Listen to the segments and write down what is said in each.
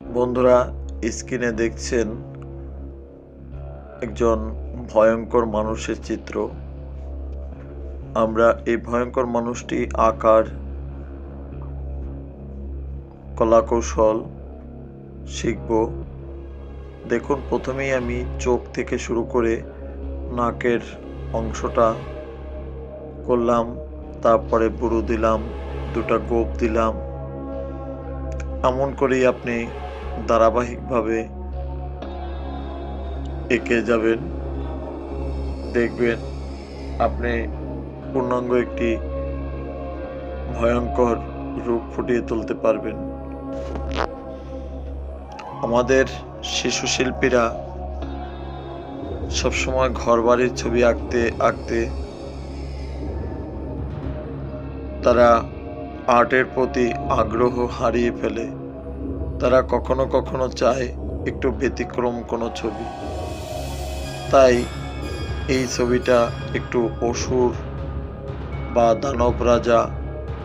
বন্ধুরা, স্ক্রিনে দেখছেন একজন ভয়ঙ্কর মানুষের চিত্র। আমরা এই ভয়ঙ্কর মানুষটি আকার কলাকৌশল শিখব। দেখুন, প্রথমেই আমি চোখ থেকে শুরু করে নাকের অংশটা করলাম, তারপরে বুড়ো দিলাম, দুটা গোপ দিলাম। এমন করেই আপনি ধারাবাহিকভাবে এঁকে যাবেন। দেখবেন আপনি পূর্ণাঙ্গ একটি ভয়ঙ্কর রূপ ফুটিয়ে তুলতে পারবেন। আমাদের শিশু শিল্পীরা সবসময় ঘর বাড়ির ছবি আঁকতে আঁকতে তারা আর্টের প্রতি আগ্রহ হারিয়ে ফেলে। তারা কখনো কখনো চায় একটু ব্যতিক্রম কোনো ছবি। তাই এই ছবিটা একটু অসুর বা দানব রাজা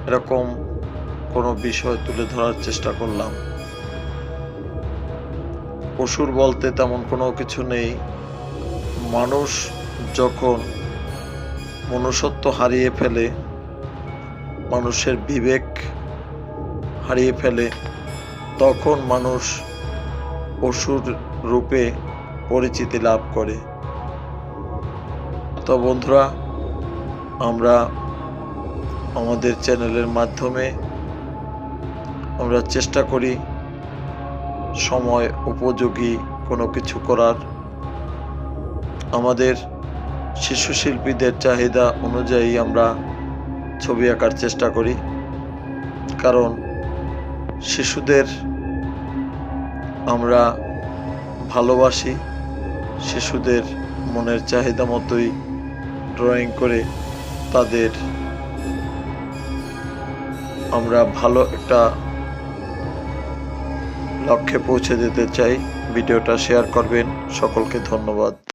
এরকম কোনো বিষয় তুলে ধরার চেষ্টা করলাম। অসুর বলতে তেমন কোনো কিছু নেই। মানুষ যখন মনুষ্যত্ব হারিয়ে ফেলে, মানুষের বিবেক হারিয়ে ফেলে তখন মানুষ অসুর রূপে পরিচিতি লাভ করে। তো বন্ধুরা, আমরা আমাদের চ্যানেলের মাধ্যমে আমরা চেষ্টা করি সময় উপযোগী কোনো কিছু করার। আমাদের শিশু শিল্পীদের চাহিদা অনুযায়ী আমরা ছবি আঁকার চেষ্টা করি। কারণ শিশুদের আমরা ভালোবাসি, শিশুদের মনের চাহিদা মতোই ড্রয়িং করে তাদের আমরা ভালো একটা লক্ষ্যে পৌঁছে দিতে চাই। ভিডিওটা শেয়ার করবেন। সকলকে ধন্যবাদ।